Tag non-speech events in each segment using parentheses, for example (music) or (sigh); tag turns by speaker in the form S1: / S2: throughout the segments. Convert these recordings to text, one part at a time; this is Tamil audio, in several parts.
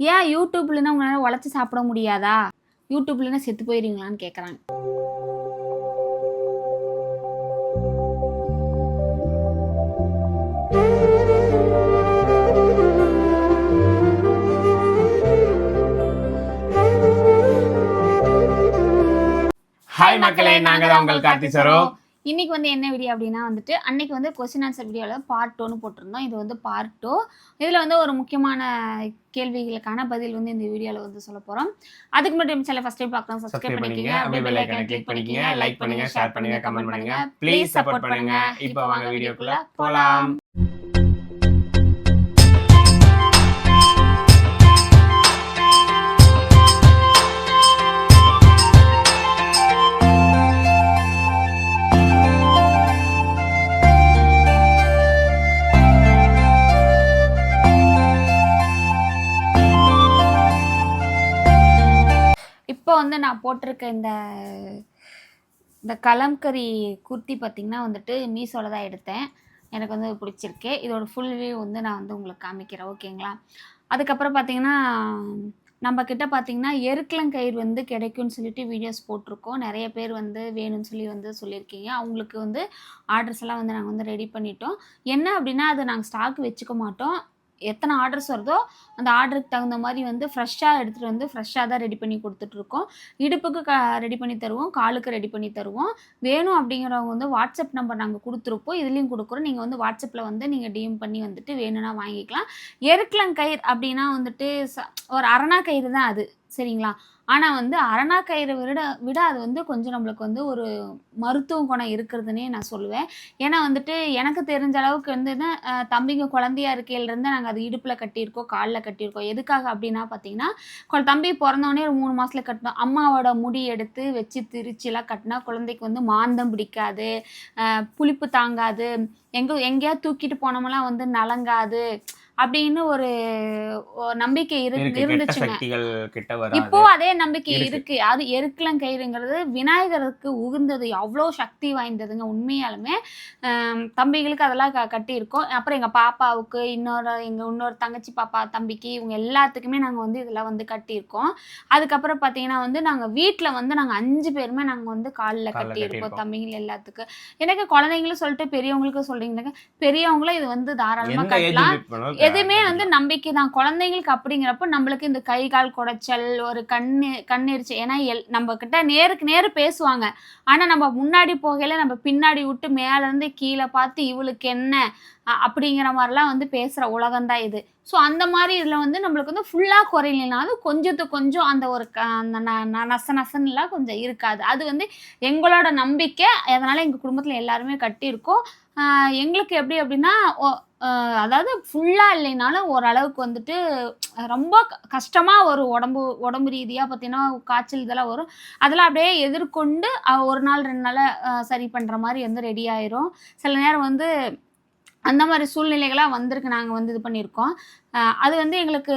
S1: ஏன் யூடியூப்லன்னா உங்களால் உழைச்சி சாப்பிட முடியாதா? யூடியூப்லன்னா செத்து போயிருவீங்களான்னு கேட்குறாங்க
S2: ஹாய் மக்களே நாங்க தான் உங்கள் கார்த்தி சரோ.
S1: இன்னைக்கு வந்து என்ன வீடியோ அப்படின்னா வந்துட்டு அன்னைக்கு வந்து கொஸ்டின் ஆன்சர் வீடியோவில் பார்ட் டூன்னு போட்டிருந்தோம். இது வந்து பார்ட் டூ இதில் வந்து ஒரு முக்கியமான கேள்விகளுக்கான பதில் வந்து இந்த வீடியோவில் வந்து சொல்ல போகிறோம் அதுக்கு மட்டும் சேனல் ஃபஸ்ட் டைம் பார்க்கலாம் சப்ஸ்கிரைப் பண்ணிக்கோங்க. அப்படியே பெல் ஐக்கனை கிளிக் பண்ணிக்கங்க. லைக் பண்ணுங்க ஷேர் பண்ணுங்க கமெண்ட் பண்ணுங்க.
S2: ப்ளீஸ் சப்போர்ட் பண்ணுங்க. இப்போ வாங்க வீடியோக்குள்ள போலாம்.
S1: இப்போ வந்து நான் போட்டிருக்க இந்த இந்த கலம்கரி குர்த்தி பார்த்திங்கன்னா வந்துட்டு மீஷோவில் தான் எடுத்தேன். எனக்கு வந்து பிடிச்சிருக்கு. இதோட ஃபுல் வியூ வந்து நான் வந்து உங்களுக்கு காமிக்கிறேன். ஓகேங்களா? அதுக்கப்புறம் பார்த்தீங்கன்னா நம்ம கிட்ட பார்த்தீங்கன்னா எருக்கலங்கயிறு வந்து கிடைக்கும்னு சொல்லிட்டு வீடியோஸ் போட்டிருக்கோம். நிறைய பேர் வந்து வேணும்னு சொல்லி வந்து சொல்லியிருக்கீங்க. அவங்களுக்கு வந்து ஆர்டர்ஸ் எல்லாம் வந்து நாங்கள் வந்து ரெடி பண்ணிட்டோம். என்ன அப்படின்னா அது நாங்கள் ஸ்டாக் வச்சுக்க மாட்டோம். எத்தனை ஆர்டர்ஸ் வருதோ அந்த ஆர்டருக்கு தகுந்த மாதிரி வந்து ஃப்ரெஷ்ஷாக எடுத்துகிட்டு வந்து ஃப்ரெஷ்ஷாக தான் ரெடி பண்ணி கொடுத்துட்ருக்கோம். இடுப்புக்கு க ரெடி பண்ணி தருவோம் காலுக்கு ரெடி பண்ணி தருவோம். வேணும் அப்படிங்கிறவங்க வந்து வாட்ஸ்அப் நம்பர் நாங்கள் கொடுத்துருப்போம். இதுலேயும் கொடுக்குறோம். நீங்கள் வந்து வாட்ஸ்அப்பில் வந்து நீங்கள் டிஎம் பண்ணி வந்துட்டு வேணும்னா வாங்கிக்கலாம். எருக்கலங்கயிறு அப்படின்னா வந்துட்டு ச- ஒரு அரணா கயிறு தான் அது. சரிங்களா? ஆனால் வந்து அரணா கயிறை விட விட அது வந்து கொஞ்சம் நம்மளுக்கு வந்து ஒரு மருத்துவ குணம் இருக்கிறதுனே நான் சொல்லுவேன். ஏன்னா வந்துட்டு எனக்கு தெரிஞ்ச அளவுக்கு வந்து தம்பிங்க குழந்தையா இருக்கையிலேருந்து நாங்கள் அது இடுப்பில் கட்டியிருக்கோம் காலில் கட்டியிருக்கோம் எதுக்காக அப்படின்னா பார்த்தீங்கன்னா கொ- தம்பி பிறந்தோடனே ஒரு மூணு மாதத்தில் கட்டினோம். அம்மாவோட முடி எடுத்து வச்சு திரிச்சிலாம் கட்டினா குழந்தைக்கு வந்து மாந்தம் பிடிக்காது புளிப்பு தாங்காது எங்கே எங்கேயாவது தூக்கிட்டு போனோமெல்லாம் வந்து நலங்காது அப்படின்னு ஒரு நம்பிக்கை
S2: கெட்ட
S1: இருந்துச்சுங்க.
S2: கிட்ட
S1: இப்போ அதே நம்பிக்கை
S2: இருக்கு.
S1: அது எருக்கலங்கயிறுங்கிறது விநாயகருக்கு உகந்தது. அவ்வளோ சக்தி வாய்ந்ததுங்க உண்மையாலுமே. தம்பிகளுக்கு அதெல்லாம் க கட்டியிருக்கோம். அப்புறம் எங்கள் பாப்பாவுக்கு இன்னொரு எங்கள் இன்னொரு தங்கச்சி பாப்பா தம்பிக்கு இவங்க எல்லாத்துக்குமே நாங்கள் வந்து இதெல்லாம் வந்து கட்டியிருக்கோம். அதுக்கப்புறம் பார்த்தீங்கன்னா வந்து நாங்கள் வீட்டில் வந்து நாங்கள் அஞ்சு பேருமே நாங்கள் வந்து காலில் கட்டியிருக்கோம். தம்பிகள் எல்லாத்துக்கும் எனக்கு குழந்தைங்களும் சொல்லிட்டு பெரியவங்களுக்கும் சொல்றீங்க பெரியவங்களும் இது வந்து
S2: ஏஜ்
S1: கட்டலாம். எதுவுமே வந்து நம்பிக்கை தான் குழந்தைங்களுக்கு அப்படிங்கிறப்ப நம்மளுக்கு இந்த கை கால் குடைச்சல் ஒரு கண்ணு கண்ணெரிச்சல் ஏன்னா எல் நம்ம கிட்ட நேருக்கு நேரு பேசுவாங்க. ஆனா நம்ம முன்னாடி போகையில நம்ம பின்னாடி விட்டு மேல இருந்து கீழே பார்த்து இவளுக்கு என்ன அப்படிங்கிற மாதிரிலாம் வந்து பேசுகிற உலகம் தான் இது. ஸோ அந்த மாதிரி இதில் வந்து நம்மளுக்கு வந்து ஃபுல்லாக குறையிலனாலும் கொஞ்சத்துக்கு கொஞ்சம் அந்த ஒரு க- அந்த ந- ந- நச நசன்னுலாம் கொஞ்சம் இருக்காது. அது வந்து எங்களோட நம்பிக்கை. அதனால் எங்கள் குடும்பத்தில் எல்லாருமே கட்டியிருக்கோம். எங்களுக்கு எப்படி அப்படின்னா அதாவது ஃபுல்லாக இல்லைனாலும் ஓரளவுக்கு வந்துட்டு ரொம்ப க- ஒரு உடம்பு உடம்பு ரீதியாக பார்த்தீங்கன்னா காய்ச்சல் இதெல்லாம் வரும். அதெல்லாம் அப்படியே எதிர்கொண்டு ஒரு நாள் ரெண்டு நாள் சரி பண்ணுற மாதிரி வந்து ரெடி ஆயிரும். சில நேரம் வந்து அந்த மாதிரி சூழ்நிலைகளாக வந்திருக்கு. நாங்கள் வந்து இது பண்ணியிருக்கோம். அது வந்து எங்களுக்கு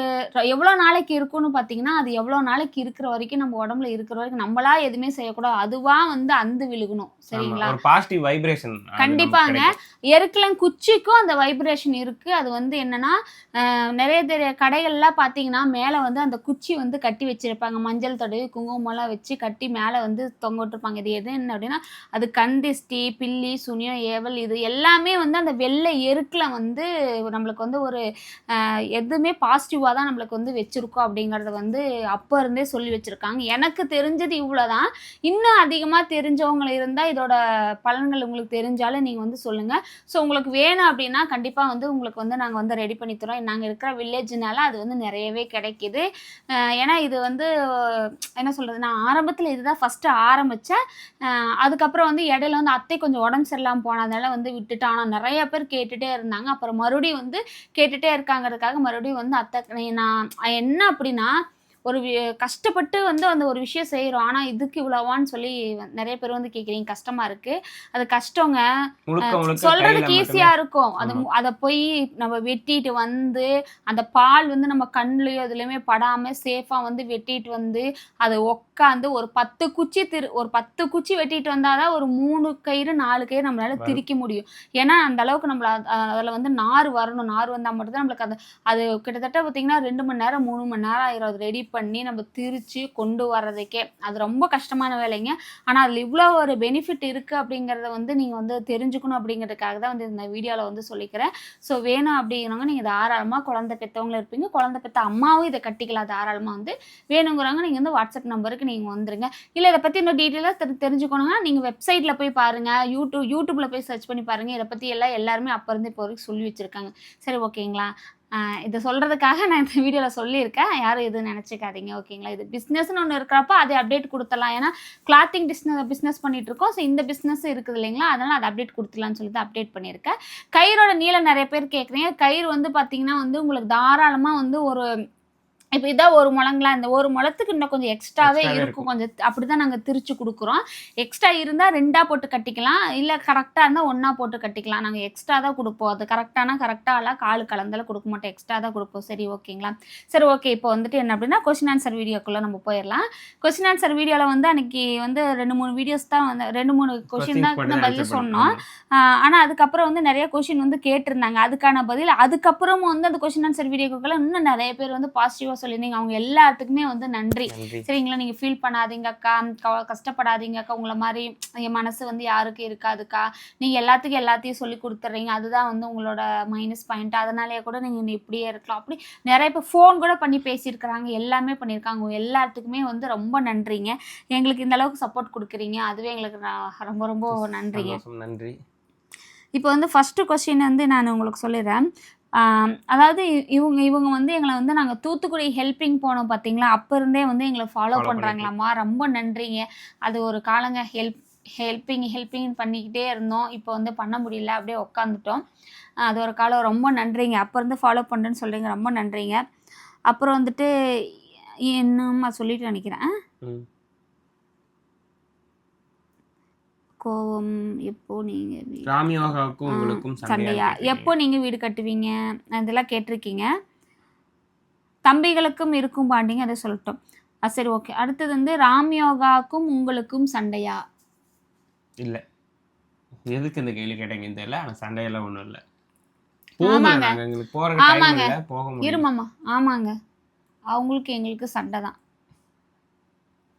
S1: எவ்வளோ நாளைக்கு இருக்கும்னு பார்த்தீங்கன்னா அது எவ்வளோ நாளைக்கு இருக்கிற வரைக்கும் நம்ம உடம்புல இருக்கிற வரைக்கும் நம்மளா எதுவுமே செய்யக்கூடாது. அதுவா வந்து அந்து விழுகணும். சரிங்களா?
S2: பாசிட்டிவ் வைப்ரேஷன்
S1: கண்டிப்பாங்க. எருக்கலன் குச்சிக்கும் அந்த வைப்ரேஷன் இருக்கு. அது வந்து என்னன்னா நிறைய நிறைய கடைகள்லாம் பார்த்தீங்கன்னா மேலே வந்து அந்த குச்சி வந்து கட்டி வச்சிருப்பாங்க. மஞ்சள் தடவி குங்குமம்லாம் வச்சு கட்டி மேலே வந்து தொங்க விட்டுருப்பாங்க இது எது என்ன அப்படின்னா அது கந்திஷ்டி பில்லி சுனியம் ஏவல் இது எல்லாமே வந்து அந்த வெள்ளை எருக்கில் வந்து நம்மளுக்கு வந்து ஒரு எதுவுமே பாசிட்டிவாக தான் நம்மளுக்கு வந்து வச்சுருக்கோம் அப்படிங்கிறத வந்து அப்போ இருந்தே சொல்லி வச்சுருக்காங்க. எனக்கு தெரிஞ்சது இவ்வளோதான் இன்னும் அதிகமாக தெரிஞ்சவங்க இருந்தால் இதோட பலன்கள் உங்களுக்கு தெரிஞ்சாலும் நீங்கள் வந்து சொல்லுங்கள் ஸோ உங்களுக்கு வேணும் அப்படின்னா கண்டிப்பாக வந்து உங்களுக்கு வந்து நாங்கள் வந்து ரெடி பண்ணி தரோம். நாங்கள் இருக்கிற வில்லேஜ்னால அது வந்து நிறையவே கிடைக்கிது. ஏன்னா இது வந்து என்ன சொல்கிறது நான் ஆரம்பத்தில் இதுதான் ஃபஸ்ட்டு ஆரம்பித்தேன் அதுக்கப்புறம் வந்து இடையில வந்து அத்தை கொஞ்சம் உடம்பு சரியில்லாமல் போனதால வந்து விட்டுட்டு ஆனால் நிறைய பேர் கேட்டுகிட்டே இருந்தாங்க. அப்புறம் மறுபடியும் வந்து கேட்டுகிட்டே இருக்காங்கிறதுக்காக மறுபடியும் வந்து அத்தை நான் என்ன அப்படின்னா ஒரு கஷ்டப்பட்டு வந்து அந்த ஒரு விஷயம் செய்கிறோம் ஆனால் இதுக்கு இவ்வளவான்னு சொல்லி நிறைய பேர் வந்து கேட்குறீங்க கஷ்டமா இருக்கு. அது கஷ்டங்க. சொல்றதுக்கு ஈஸியா இருக்கும். அது அத போய் நம்ம வெட்டிட்டு வந்து அந்த பால் வந்து நம்ம கண்ணுலயோ இதுலயுமே படாம சேஃபா வந்து வெட்டிட்டு வந்து அதை உட்காந்து ஒரு பத்து குச்சி திரு ஒரு பத்து குச்சி வெட்டிட்டு வந்தாதான் ஒரு மூணு கயிறு நாலு கயிறு நம்மளால. திரிக்க முடியும். ஏன்னா அந்த அளவுக்கு நம்மள அதுல வந்து நார் வரணும். நார் வந்தா மட்டும்தான் நம்மளுக்கு அந்த அது கிட்டத்தட்ட பார்த்தீங்கன்னா ரெண்டு மணி நேரம் மூணு மணி நேரம் ஆயிரும். அது ரெடி பண்ணி நம்ம திரிச்சு கொண்டு வர்றதுக்கே. அது ரொம்ப கஷ்டமான வேலைங்க. ஆனால் அதில் இவ்வளோ ஒரு பெனிஃபிட் இருக்குது அப்படிங்கிறத வந்து நீங்கள் வந்து தெரிஞ்சுக்கணும் அப்படிங்கிறதுக்காக தான் வந்து இந்த வீடியோவில் வந்து சொல்லிக்கிறேன். ஸோ வேணும் அப்படிங்கிறவங்க நீங்கள் தாராளமாக குழந்தை பெற்றவங்களும் இருப்பீங்க. குழந்தை பெற்ற அம்மாவும் இதை கட்டிக்கலாம். தாராளமாக வந்து வேணுங்கிறவங்க நீங்கள் வந்து வாட்ஸ்அப் நம்பருக்கு நீங்கள் வந்துருங்க. இல்லை இதை பற்றி இன்னும் டீட்டெயிலாக தெரி தெரிஞ்சுக்கணுங்கன்னா நீங்கள் வெப்சைட்டில் போய் பாருங்கள் யூடியூப் யூடியூப்பில் போய் சர்ச் பண்ணி பாருங்கள் இதை பற்றி எல்லாம் எல்லாருமே அப்போ இருந்து இப்போ வரைக்கும் சொல்லி வச்சுருக்காங்க. சரி ஓகேங்களா? இதை சொல்கிறதுக்காக நான் இந்த வீடியோவில் சொல்லியிருக்கேன். யாரும் எதுவும் நினச்சிக்காதீங்க ஓகேங்களா? இது பிஸ்னஸ்னு ஒன்று இருக்கிறப்ப அதை அப்டேட் கொடுத்துடலாம். ஏன்னா கிளாத்திங் பிஸ்னஸ் பிஸ்னஸ் பண்ணிட்டு இருக்கோம். ஸோ இந்த பிஸ்னஸ் இருக்குது இல்லைங்களா? அதனால் அதை அப்டேட் கொடுத்துலான்னு சொல்லிட்டு அப்டேட் பண்ணியிருக்கேன். கயிறோட நீளம் நிறைய பேர் கேட்குறீங்க கயிறு வந்து பார்த்தீங்கன்னா வந்து உங்களுக்கு தாராளமாக வந்து ஒரு இப்போ இதான் ஒரு முழங்களா இந்த ஒரு முழத்துக்கு இன்னும் கொஞ்சம் எக்ஸ்ட்ராவே இருக்கும். கொஞ்சம் அப்படிதான் நாங்கள் திரிச்சு கொடுக்குறோம். எக்ஸ்ட்ரா இருந்தால் ரெண்டா போட்டு கட்டிக்கலாம். இல்லை கரெக்டாக இருந்தால் ஒன்றா போட்டு கட்டிக்கலாம். நாங்கள் எக்ஸ்ட்ரா தான் கொடுப்போம். அது கரெக்டானா கரெக்டாகலாம் காலு கலந்தெல்லாம் கொடுக்க மாட்டோம். எக்ஸ்ட்ரா தான் கொடுப்போம். சரி ஓகேங்களா? சரி ஓகே. இப்போ வந்துட்டு என்ன அப்படின்னா கொஸ்டின் ஆன்சர் வீடியோக்குள்ளே நம்ம போயிடலாம். கொஸ்டின் ஆன்சர் வீடியோவில் வந்து அன்னைக்கு வந்து ரெண்டு மூணு வீடியோஸ் தான் வந்து ரெண்டு மூணு கொஸ்டின் தான் தான் பதில் சொன்னோம். ஆனால் அதுக்கப்புறம் வந்து நிறைய கொஷின் வந்து கேட்டிருந்தாங்க. அதுக்கான பதில் அதுக்கப்புறமும் வந்து அந்த கொஷின் ஆன்சர் வீடியோக்குள்ள இன்னும் நிறைய பேர் வந்து பாசிட்டிவாக சொல்லியிருந்தீங்க. அவங்க எல்லாத்துக்குமே வந்து நன்றி. சரிங்களா? நீங்கள் ஃபீல் பண்ணாதீங்க அக்கா கஷ்டப்படாதீங்க அக்கா உங்களை மாதிரி என் மனசு வந்து யாருக்கும் இருக்காதுக்கா. நீங்கள் எல்லாத்துக்கும் எல்லாத்தையும் சொல்லி கொடுத்துட்றீங்க அதுதான் வந்து உங்களோட மைனஸ் பாயிண்ட் அதனாலேயே கூட நீங்கள் இப்படியே இருக்கலாம். அப்படி நிறைய பேர் ஃபோன் கூட பண்ணி பேசியிருக்கிறாங்க. எல்லாமே பண்ணியிருக்காங்க. எல்லாத்துக்குமே வந்து ரொம்ப நன்றிங்க. எங்களுக்கு இந்த அளவுக்கு சப்போர்ட் கொடுக்குறீங்க. அதுவே எங்களுக்கு ரொம்ப ரொம்ப நன்றிங்க.
S2: நன்றி.
S1: இப்போ வந்து ஃபஸ்ட்டு கொஸ்டின் வந்து நான் உங்களுக்கு சொல்லிடுறேன். அதாவது இவங்க இவங்க வந்து எங்களை வந்து நாங்கள் தூத்துக்குடி ஹெல்பிங் போனோம் பார்த்தீங்களா அப்போ இருந்தே வந்து எங்களை ஃபாலோ பண்ணுறாங்களாம்மா ரொம்ப நன்றிங்க. அது ஒரு காலங்க ஹெல்ப் ஹெல்பிங் ஹெல்பிங் பண்ணிக்கிட்டே இருந்தோம். இப்போ வந்து பண்ண முடியல. அப்படியே உட்காந்துட்டோம் அது ஒரு காலம் ரொம்ப நன்றிங்க. அப்போ இருந்து ஃபாலோ பண்ணுறேன்னு சொல்கிறீங்க ரொம்ப நன்றிங்க. அப்புறம் வந்துட்டு என்னம்மா சொல்லிட்டு நினைக்கிறேன். கோவம் எப்போ நீங்கள்
S2: ராமியோகாவுக்கும் உங்களுக்கும்
S1: சண்டையா எப்போ நீங்க வீடு கட்டுவீங்க? இதெல்லாம் கேட்டிருக்கீங்க. தம்பிகளுக்கும் இருக்கும் பாண்டிங்க அதை சொல்லட்டும். சரி ஓகே. அடுத்தது வந்து ராம்யோகாக்கும் உங்களுக்கும் சண்டையா?
S2: இல்ல. எதுக்கு இந்த கேள்வி கேட்டீங்கன்னு தெரியல ஆனா சண்டையெல்லாம் ஒண்ணும் இல்ல.
S1: ஆமாங்க.
S2: நாங்க
S1: ஆமாங்க. இருமாம்மா ஆமாங்க. அவங்களுக்கு எங்களுக்கு சண்டை தான்.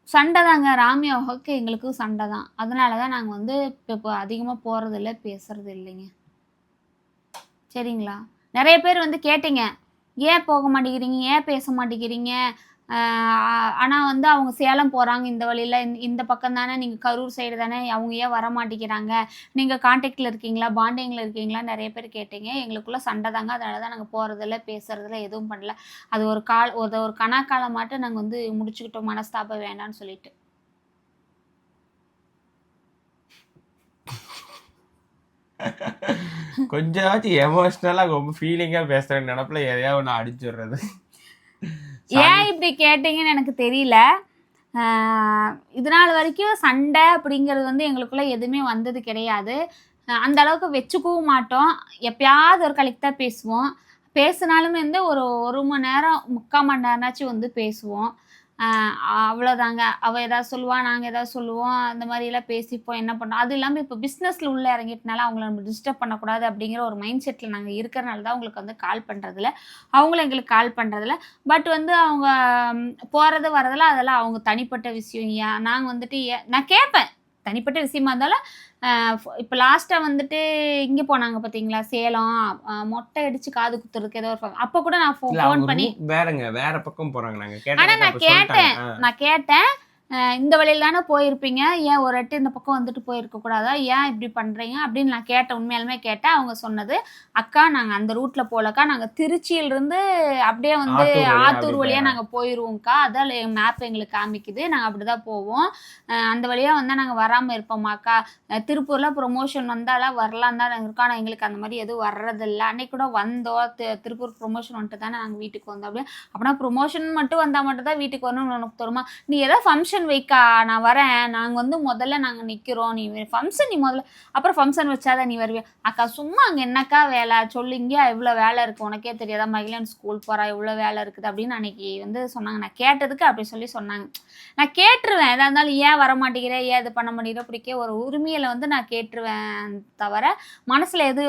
S1: சண்டை தாங்க ராமியோகாவுக்கு எங்களுக்கும் சண்டை தான் அதனால தான் நாங்கள் வந்து இப்போ இப்போ அதிகமாக போகிறதில்ல பேசுறது இல்லைங்க சரிங்களா? நிறைய பேர் வந்து கேட்டீங்க. ஏன் போக மாட்டேங்கிறீங்க? ஏன் பேச மாட்டேங்கிறீங்க? ஆனால் வந்து அவங்க சேலம் போகிறாங்க இந்த வழியில் இந்த இந்த பக்கம் தானே நீங்கள் கரூர் சைடு தானே அவங்க ஏன் வர மாட்டேங்கிறாங்க? நீங்கள் காண்டாக்டில் இருக்கீங்களா? பாண்டிங்கில் இருக்கீங்களா? நிறைய பேர் கேட்டீங்க. எங்களுக்குள்ளே சண்டை தாங்க. அதனால தான் நாங்கள் போகிறதில்ல பேசுகிறதில்ல எதுவும் பண்ணல. அது ஒரு கால் ஒரு ஒரு கணக்காலம் மாட்டம் நாங்கள் வந்து முடிச்சுக்கிட்டோம். மனஸ்தாபம் வேண்டாம்னு சொல்லிட்டு. (laughs)
S2: கொஞ்சமாச்சும் எமோஷ்னலாக ரொம்ப ஃபீலிங்காக பேசுகிறேன் நினப்பில் எதையாவது ஒன்று அடிச்சுடுறது.
S1: ஏன் இப்படி கேட்டீங்கன்னு எனக்கு தெரியல. இது நாள் வரைக்கும் சண்டை அப்படிங்கிறது வந்து எங்களுக்குள்ள எதுவுமே வந்தது கிடையாது. அந்த அளவுக்கு வச்சுக்கவும் மாட்டோம். எப்பயாவது ஒரு கலைக்கு தான் பேசுவோம். பேசினாலுமே வந்து ஒரு ஒரு மணி நேரம் முக்கால் மணி நேரம்னாச்சும் வந்து பேசுவோம். அவ்வளோதாங்க அவள் ஏதாவது சொல்லுவாள் நாங்கள் ஏதாவது சொல்லுவோம் அந்த மாதிரிலாம் பேசிப்போம் என்ன பண்ணோம் அது இல்லாமல் இப்போ பிஸ்னஸில் உள்ளே இறங்கிட்டனால அவங்கள நம்ம டிஸ்டர்ப் பண்ணக்கூடாது அப்படிங்கிற ஒரு மைண்ட் செட்டில் நாங்கள் இருக்கிறனால தான் உங்களுக்கு வந்து கால் பண்ணுறதில்ல அவங்களும் எங்களுக்கு கால் பண்ணுறதில்ல பட் வந்து அவங்க போகிறது போறது அதெல்லாம் அவங்க தனிப்பட்ட விஷயம். ஏன் நாங்கள் வந்துட்டு நான் கேட்பேன் தனிப்பட்ட விஷயமா இருந்தாலும் இப்போ லாஸ்ட்டாக வந்துட்டு இங்கே போனாங்க பார்த்தீங்களா சேலம் மொட்டை அடிச்சு காது குத்துறதுக்கு ஏதோ ஒரு அப்போ கூட நான் ஃபோன் பண்ணி
S2: வேறங்க வேற பக்கம் போறாங்க. நாங்க
S1: ஆனா
S2: கேட்டேன்
S1: நான் கேட்டேன். நான் கேட்டேன். இந்த வழியில தானே போயிருப்பீங்க? ஏன் ஒரு எட்டு இந்த பக்கம் வந்துட்டு போயிருக்க கூடாதா? ஏன் இப்படி பண்றீங்க? அப்படின்னு நான் கேட்டேன் உண்மையாலுமே கேட்டேன் அவங்க சொன்னது அக்கா நாங்க அந்த ரூட்ல போலக்கா நாங்க திருச்சியில இருந்து அப்படியே வந்து
S2: ஆத்தூர் வழியா
S1: ஆத்தூர்
S2: அப்படி
S1: வழியா
S2: போறோம்.
S1: நாங்க போயிருவோம்க்கா. அதான் மேப் எங்களுக்கு காமிக்குது. நாங்க அப்படிதான் போவோம். அஹ் அந்த வழியா வந்தா நாங்க வராம இருப்போமாக்கா? திருப்பூர்ல ப்ரொமோஷன் வந்தாலாம் வரலாம் தான் நாங்க இருக்கோம். ஆனா எங்களுக்கு அந்த மாதிரி எதுவும் வர்றதில்ல. அன்னைக்கு கூட வந்தோம். திருப்பூர் ப்ரொமோஷன் வந்துட்டு தானே நாங்க வீட்டுக்கு வந்தோம். அப்படியே அப்படின்னா ப்ரொமோஷன் மட்டும் வந்தா மட்டும் தான் வீட்டுக்கு வரணும்னு உனக்கு தருமா நீ ஏதாவது ஃபங்க்ஷன் வைக்கா நான் வரேன். நாங்க வந்து முதல்ல நாங்க நிக்கிறோம். நீ ஃபங்க்ஷன் நீ முதல்ல அப்புறம் ஃபங்க்ஷன் வச்சாதான் நீ வருவியா? அக்கா சும்மா அங்க என்னக்கா வேலை? சொல்லுங்க இவ்வளோ வேலை இருக்கு? உனக்கே தெரியாதா? மகிழன் ஸ்கூல் போறா இவ்வளோ வேலை இருக்குது அப்படின்னு அன்னைக்கு வந்து சொன்னாங்க. நான் கேட்டதுக்கு அப்படி சொல்லி சொன்னாங்க. நான் கேட்டுருவேன். எதா இருந்தாலும் ஏன் வர மாட்டேங்கிறேன் ஏன் இது பண்ண மாட்டேங்கிற? பிடிக்க ஒரு உரிமையில வந்து நான் கேட்டுருவேன் தவிர மனசுல எது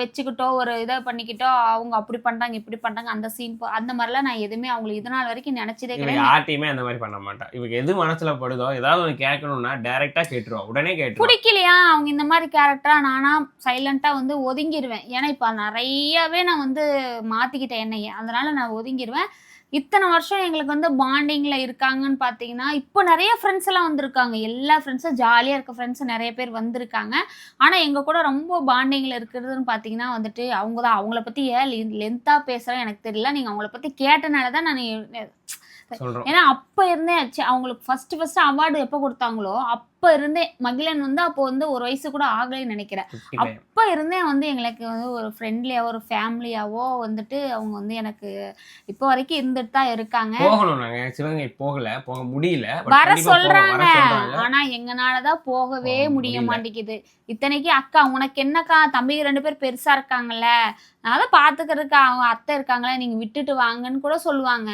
S1: வச்சுக்கிட்டோ ஒரு இதை பண்ணிக்கிட்டோ அவங்க அப்படி பண்றாங்க இப்படி பண்றாங்க அந்த சீன் அந்த மாதிரிலாம் நான் எதுவுமே அவங்களுக்கு இது நாள் வரைக்கும் நினைச்சதே கிடையாது.
S2: யார்ட்டையுமே அந்த மாதிரி பண்ண மாட்டா. இவங்க எது மனசுல படுதோ ஏதாவது ஒன்று கேட்கணும்னா டைரக்டா கேட்டுருவா உடனே கேட்டுருவா
S1: பிடிக்கலையா? அவங்க இந்த மாதிரி கேரக்டரா நானா சைலண்டா வந்து ஒதுங்கிடுவேன் ஏன்னா இப்ப நிறையவே நான் வந்து மாத்திக்கிட்டேன் என்னைய. அதனால நான் ஒதுங்கிடுவேன் இத்தனை வருஷம் எங்களுக்கு வந்து பாண்டிங்கில் இருக்காங்கன்னு பார்த்தீங்கன்னா இப்போ நிறைய ஃப்ரெண்ட்ஸ் எல்லாம் வந்திருக்காங்க. எல்லா ஃப்ரெண்ட்ஸும் ஜாலியாக இருக்க ஃப்ரெண்ட்ஸ் நிறைய பேர் வந்திருக்காங்க. ஆனால் எங்கள் கூட ரொம்ப பாண்டிங்கில் இருக்கிறதுன்னு பார்த்தீங்கன்னா வந்துட்டு அவங்க தான் அவங்கள பற்றி ஏன் லென்த்தாக பேசுகிறேன் எனக்கு தெரியல. நீங்கள் அவங்கள பற்றி கேட்டனால தான் நான்
S2: சொல்றோம்.
S1: ஏன்னா அப்ப இருந்தே ச்சே, அவங்களுக்கு ஃபர்ஸ்ட் ஃபர்ஸ்ட் அவார்டு எப்போ கொடுத்தாங்களோ அப்ப இருந்தே மகிழன் வந்து அப்போ வந்து ஒரு வயசு கூட ஆகலைன்னு நினைக்கிறேன். அப்ப இருந்தே வந்து எங்களுக்கு வந்து ஒரு ஃப்ரெண்ட்லியாவோ ஒரு ஃபேமிலியாவோ வந்துட்டு அவங்க வந்து எனக்கு இப்போ வரைக்கும் இருந்துட்டு தான் இருக்காங்க.
S2: போகணும் நாங்க. சிவகங்கை போகல. போக முடியல.
S1: வர. சொல்றாங்க. ஆனா எங்கனாலதான் போகவே
S2: போக
S1: முடிய. மாட்டேங்குது. இத்தனைக்கு அக்கா உனக்கு என்னக்கா? தம்பிங்க ரெண்டு பேர் பெருசா இருக்காங்கல்ல. அதான் பாத்துக்கிறதுக்கு அவங்க அத்தை இருக்காங்களே நீங்க விட்டுட்டு வாங்கன்னு கூட சொல்லுவாங்க.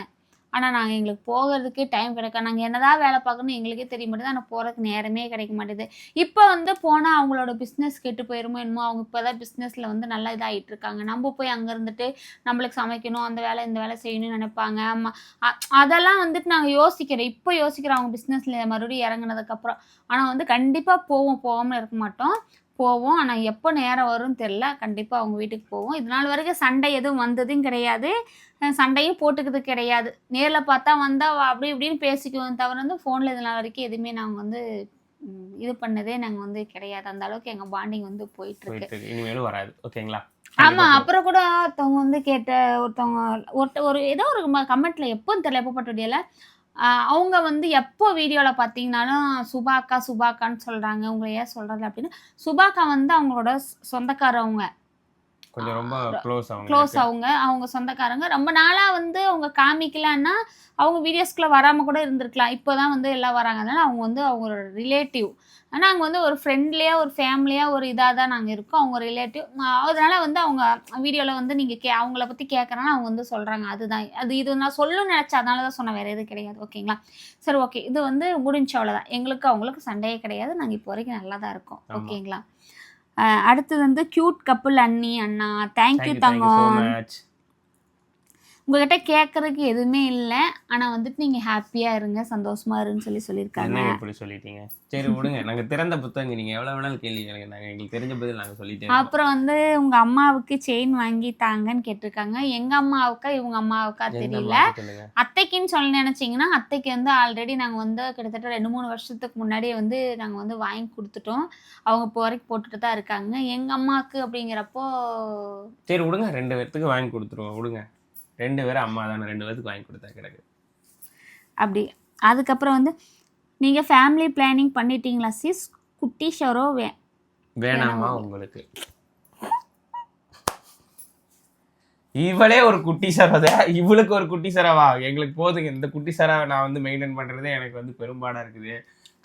S1: ஆனால் நாங்கள் எங்களுக்கு போகிறதுக்கு டைம் கிடைக்க நாங்கள் என்னதான் வேலை பார்க்கணும் எங்களுக்கே தெரிய மாட்டேது ஆனால் போகிறதுக்கு நேரமே கிடைக்க மாட்டேது இப்போ வந்து போனால் அவங்களோட பிஸ்னஸ் கெட்டு போயிருமோ என்னமோ அவங்க இப்போ தான் பிஸ்னஸில் வந்து நல்லா இதாகிட்டு இருக்காங்க. நம்ம போய் அங்கே இருந்துட்டு நம்மளுக்கு சமைக்கணும் அந்த வேலை இந்த வேலை செய்யணும்னு நினைப்பாங்க. அதெல்லாம் வந்துட்டு நாங்கள் யோசிக்கிறோம். இப்போ யோசிக்கிறோம் அவங்க பிஸ்னஸில் மறுபடியும் இறங்குனதுக்கப்புறம் ஆனால் வந்து கண்டிப்பாக போவோம். போகாமல் இருக்க மாட்டோம். போவோம். ஆனால் எப்போ நேரம் வரும்னு தெரில கண்டிப்பாக அவங்க வீட்டுக்கு போவோம். இது நாள் வரைக்கும் சண்டை எதுவும் வந்ததும் கிடையாது. சண்டையும் போட்டுக்கிறது கிடையாது. நேரில் பார்த்தா வந்தால் அப்படி இப்படின்னு பேசிக்குவோம் தவிர வந்து ஃபோனில் இது நாள் வரைக்கும் எதுவுமே நாங்கள் வந்து இது பண்ணதே நாங்கள் வந்து கிடையாது. அந்த அளவுக்கு எங்கள் பாண்டிங் வந்து போயிட்டுருக்கு.
S2: இனிமேலும் வராது. ஓகேங்களா?
S1: ஆமா. அப்புறம் கூட ஒருத்தவங்க வந்து கேட்ட ஒருத்தவங்க ஒருத்த ஒரு ஏதோ ஒரு கமெண்ட்ல எப்போன்னு தெரியல. எப்போ பட்டுடியல அவங்க வந்து எப்போ வீடியோவில் பார்த்தீங்கன்னாலும் சுபாக்கா சுபாக்கான்னு சொல்கிறாங்க உங்களை ஏன் சொல்கிறது அப்படின்னு. சுபாக்கா வந்து அவங்களோட சொந்தக்காரவங்க.
S2: கொஞ்சம் ரொம்ப க்ளோஸ் அவங்க
S1: க்ளோஸ் அவங்க அவங்க சொந்தக்காரங்க. ரொம்ப நாளாக வந்து அவங்க காமிக்கலன்னா அவங்க வீடியோஸ்குள்ளே வராமல் கூட இருந்திருக்கலாம். இப்போ தான் வந்து எல்லாம் வராங்க. அதனால அவங்க வந்து அவங்களோட ரிலேட்டிவ் ஆனால் நாங்கள் வந்து ஒரு ஃப்ரெண்ட்லியாக ஒரு ஃபேமிலியாக ஒரு இதாக தான் நாங்கள் இருக்கோம். அவங்க ரிலேட்டிவ் அதனால வந்து அவங்க வீடியோவில் வந்து நீங்கள் கே அவங்கள பற்றி கேட்குறனால அவங்க வந்து சொல்கிறாங்க அதுதான். அது இது நான் சொல்லணும்னு நினச்சேன். அதனால தான் சொன்னேன். வேறு எதுவும் கிடையாது. ஓகேங்களா? சரி ஓகே. இது வந்து முடிஞ்ச அவ்வளோதான் எங்களுக்கு அவங்களுக்கு சண்டையே கிடையாது. நாங்கள் இப்போ வரைக்கும் நல்லா தான் இருக்கோம். ஓகேங்களா? அடுத்தது வந்து கியூட் கப்புள் அண்ணி அண்ணா. தேங்க்யூ தங்கம். உங்ககிட்ட கேட்கறதுக்கு எதுவுமே இல்லை. ஆனா வந்துட்டு நீங்க ஹாப்பியா இருங்க சந்தோஷமா இருன்னு சொல்லி சொல்லியிருக்காங்க.
S2: இப்படி சொல்லிட்டீங்க? சரி விடுங்க. நாங்க திறந்த புத்தகம் நீங்க எவ்வளவு வேணாலும் கேள்வி கேளுங்க. நாங்க எங்களுக்கு தெரிஞ்ச பதில் நாங்க சொல்லிட்டே இருக்கோம்.
S1: அப்புறம் வந்து உங்க அம்மாவுக்கு செயின் வாங்கி தாங்கன்னு கேட்டிருக்காங்க. எங்க அம்மாவுக்கா இவங்க அம்மாவுக்கா தெரியல. அத்தைக்குன்னு சொல்லி நினைச்சீங்கன்னா அத்தைக்கு வந்து ஆல்ரெடி நாங்க வந்து கிட்டத்தட்ட ரெண்டு மூணு வருஷத்துக்கு முன்னாடியே வந்து நாங்க வந்து வாங்கி கொடுத்துட்டோம். அவங்க இப்போ வரைக்கும் போட்டுட்டு தான் இருக்காங்க. எங்க அம்மாவுக்கு அப்படிங்கிறப்போ
S2: சரி விடுங்க. ரெண்டு பேர்த்துக்கு வாங்கி கொடுத்துருவோம். விடுங்க. ரெண்டு பேரும் அம்மா தானே ரெண்டு பேர்த்துக்கு வாங்கி கொடுத்தா கிடக்கு.
S1: அப்படி. அதுக்கப்புறம் வந்து நீங்க ஃபேமிலி பிளானிங் பண்ணிட்டீங்களா சிஸ் குட்டி ஷோரோ வே
S2: வேணாமா உங்களுக்கு. இவளே ஒரு குட்டி சரவா இவளுக்கு ஒரு குட்டி சரவா எங்களுக்கு போதுங்க. இந்த குட்டி சரவை நான் வந்து மெயின்டைன் பண்றதே எனக்கு வந்து பெரும்பாடா இருக்குது.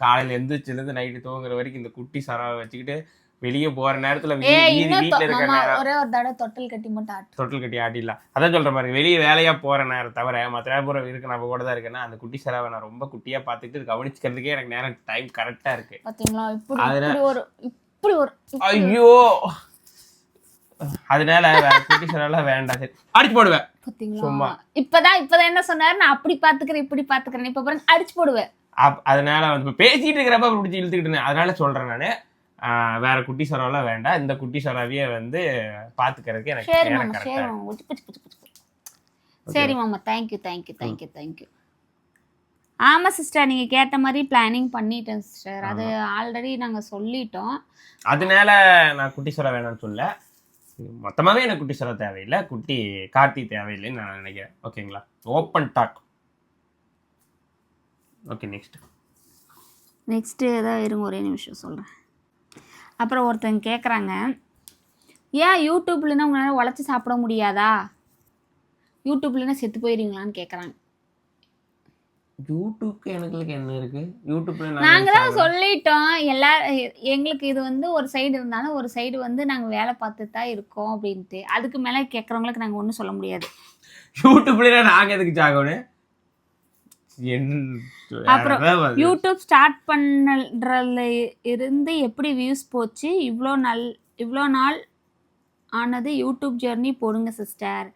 S2: காலையில எந்திரிச்சிலேருந்து நைட்டு தூங்குற வரைக்கும் இந்த குட்டி சரவை வச்சுக்கிட்டு வெளியே போற நேரத்துல வீட்டுல
S1: மாமா,
S2: நேரம்
S1: ஒரே ஒரு தடவை தொட்டில் கட்டி மட்டும் ஆட்டு.
S2: தொட்டில் கட்டி ஆட்டிடலாம் அதான் சொல்ற மாதிரி வெளியே வேலையா போற நேரம் தவிர மற்ற நேரம் இருக்கு நம்ம கூட தான் இருக்கேன்னா அந்த குட்டி சரவை நான் ரொம்ப குட்டியா பார்த்துட்டு கவனிச்சுக்கிறதுக்கே எனக்கு நேரம் டைம் கரெக்டா இருக்கு.
S1: பாத்தீங்களா? இப்படி இப்படி ஒரு இப்படி ஒரு இப்படி
S2: ஐயோ! அதனால குட்டி சரவெல்லாம் வேண்டாம். சரி அடிச்சு போடுவேன்.
S1: பாத்தீங்களா?
S2: சும்மா.
S1: இப்பதான் இப்பதான் என்ன சொன்னாரு? நான் அப்படி பாத்துக்கிறேன் இப்படி பாத்துக்கிறேன் இப்ப பாருங்க அடிச்சு போடுவேன்.
S2: அதனால வந்து பேசிட்டு இருக்கிறப்ப பிடிச்சி இழுத்துக்கிட்டு. அதனால சொல்றேன் நானு. வேற குட்டி சரவெல்லாம் வேண்டாம் இந்த குட்டி சரவிய வந்து பாத்துக்கிறதுக்கு எனக்கு
S1: சரி மாமா சரி மாமா. உச்சி, புச்சி, புச்சி, புச்சி. சரி மாமா thank you thank you thank you thank you ஆமாம் சிஸ்டர் நீங்கள் கேட்ட மாதிரி பிளானிங் பண்ணிட்டேன் சிஸ்டர் அது ஆல்ரெடி நாங்கள் சொல்லிட்டோம்.
S2: அதனால நான் குட்டி சுறா வேணாம்னு சொல்ல மொத்தமாவே எனக்கு குட்டி சுறா தேவையில்லை. குட்டி கார்த்தி தேவையில்லைன்னு நான் நினைக்கிறேன். ஓகேங்களா? Open talk okay next
S1: next ஏதாவது இருங்க ஒரே நிமிஷம் சொல்கிறேன் அப்புறம் ஒருத்தங்க கேட்குறாங்க ஏன் யூடியூப்லன்னா உங்களால் உழைச்சி சாப்பிட முடியாதா? யூடியூப்லன்னா செத்து போயிருவீங்களான்னு கேட்குறாங்க
S2: யூடியூப்க்கு எனக்கு என்ன இருக்கு? யூடியூப்ல
S1: நாங்கள்
S2: நான்
S1: தான் சொல்லிட்டோம் எல்லா எங்களுக்கு இது வந்து ஒரு சைடு இருந்தாலும் ஒரு சைடு வந்து நாங்கள் வேலை பார்த்து தான் இருக்கோம் அப்படின்ட்டு. அதுக்கு மேலே கேட்குறவங்களுக்கு நாங்கள் ஒன்றும் சொல்ல முடியாது. (laughs)
S2: யூடியூப்ல நாங்க எதுக்கு சாகணும்
S1: அப்புறம் யூடியூப் ஸ்டார்ட் பண்ணுறதுல இருந்து எப்படி வியூஸ் போச்சு? இவ்வளோ நல் இவ்வளோ நாள் ஆனது யூடியூப் ஜெர்னி போடுங்க சிஸ்டர்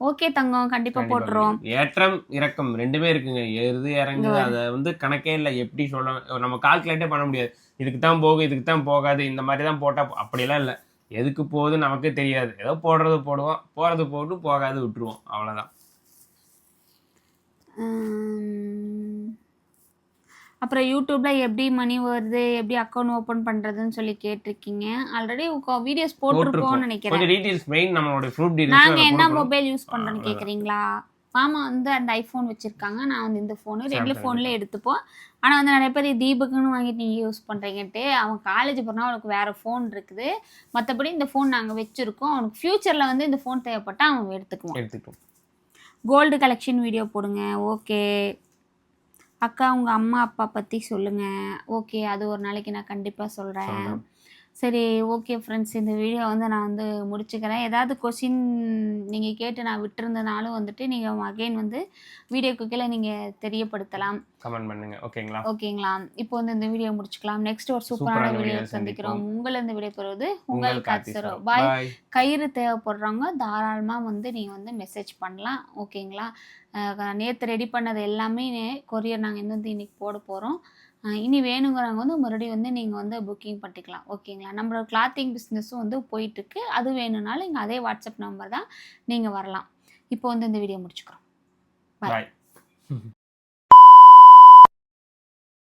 S1: ஓகே தங்கம் கண்டிப்பாக போட்டுறோம்.
S2: ஏற்றம் இறக்கம் ரெண்டுமே இருக்குங்க. ஏறுது இறங்குது அதை வந்து கணக்கே இல்லை. எப்படி சொல்ல நம்ம கால்குலேட்டே பண்ண முடியாது. இதுக்கு தான் போகும் இதுக்கு தான் போகாது இந்த மாதிரி தான் போட்டா போ- அப்படியெல்லாம் இல்லை. எதுக்கு போகுது நமக்கே தெரியாது. ஏதோ போடுறது போடுவோம். போறது போட்டு போகாது விட்டுருவோம். அவ்வளவுதான்.
S1: உம், அப்புறம் யூடியூப்ல எப்படி மணி வருது எப்படி அக்கௌண்ட் ஓப்பன் பண்றதுன்னு சொல்லி கேட்டிருக்கீங்க. ஆல்ரெடி வீடியோஸ் போட்டிருக்கோம்னு நினைக்கிறேன்.
S2: கொஞ்சம் டீடைல்ஸ் மெயின் நம்மளோட ப்ரூஃப்
S1: நாங்க என்ன மொபைல் யூஸ் பண்றோம்னு கேக்குறீங்களா? மாமா வந்து அந்த ஐஃபோன் வச்சிருக்காங்க. நான் வந்து இந்த ஃபோனு ரெண்டு
S2: Samsung
S1: ஃபோன்ல எடுத்துப்போம். ஆனா வந்து நிறைய பேர் தீபக்குன்னு வாங்கிட்டு நீங்க யூஸ் பண்றீங்கன்ட்டு அவன் காலேஜ் போனா அவனுக்கு வேற ஃபோன் இருக்குது. மத்தபடி இந்த ஃபோன் நாங்க வச்சிருக்கோம். அவனுக்கு ஃபியூச்சர்ல வந்து இந்த ஃபோன் தேவைப்பட்டா அவன் எடுத்துக்குவான்.
S2: எடுத்துட்டோம்
S1: கோல்டு கலெக்ஷன் வீடியோ போடுங்க. ஓகே அக்கா உங்கள் அம்மா அப்பா பற்றி சொல்லுங்கள் ஓகே அது ஒரு நாளைக்கு நான் கண்டிப்பாக சொல்கிறேன் சரி ஓகே ஃப்ரெண்ட்ஸ் இந்த வீடியோ வந்து நான் வந்து முடிச்சுக்கிறேன். ஏதாவது கொஷின் நீங்கள் கேட்டு நான் விட்டுருந்தனாலும் வந்துட்டு நீங்கள் அகைன் வந்து வீடியோக்கு கீழே நீங்கள் தெரியப்படுத்தலாம்.
S2: கமெண்ட் பண்ணுங்க. ஓகேங்களா
S1: ஓகேங்களா இப்போ வந்து இந்த வீடியோ முடிச்சுக்கலாம். நெக்ஸ்ட் ஒரு சூப்பரான வீடியோ சந்திக்கிறோம்.
S2: உங்கள்
S1: உங்கள்
S2: கார்த்தி
S1: காட்சரோ
S2: சார்.
S1: பாய்
S2: பாய்
S1: கயிறு தேவைப்படுறவங்க தாராளமாக வந்து நீங்கள் வந்து மெசேஜ் பண்ணலாம். ஓகேங்களா நேற்று ரெடி பண்ணது எல்லாமே கொரியர் நாங்கள் இன்னும் இன்னைக்கு போட போகிறோம் இனி வேணுங்கிறவங்க வந்து மறுபடியும் வந்து நீங்கள் வந்து புக்கிங் பண்ணிக்கலாம். ஓகேங்களா நம்மளோட கிளாத்திங் பிஸ்னஸும் வந்து போயிட்டுருக்கு. அது வேணும்னாலும் இங்கே அதே வாட்ஸ்அப் நம்பர் தான் நீங்கள் வரலாம். இப்போ வந்து இந்த வீடியோ முடிச்சுக்கிறோம்.
S2: பாய்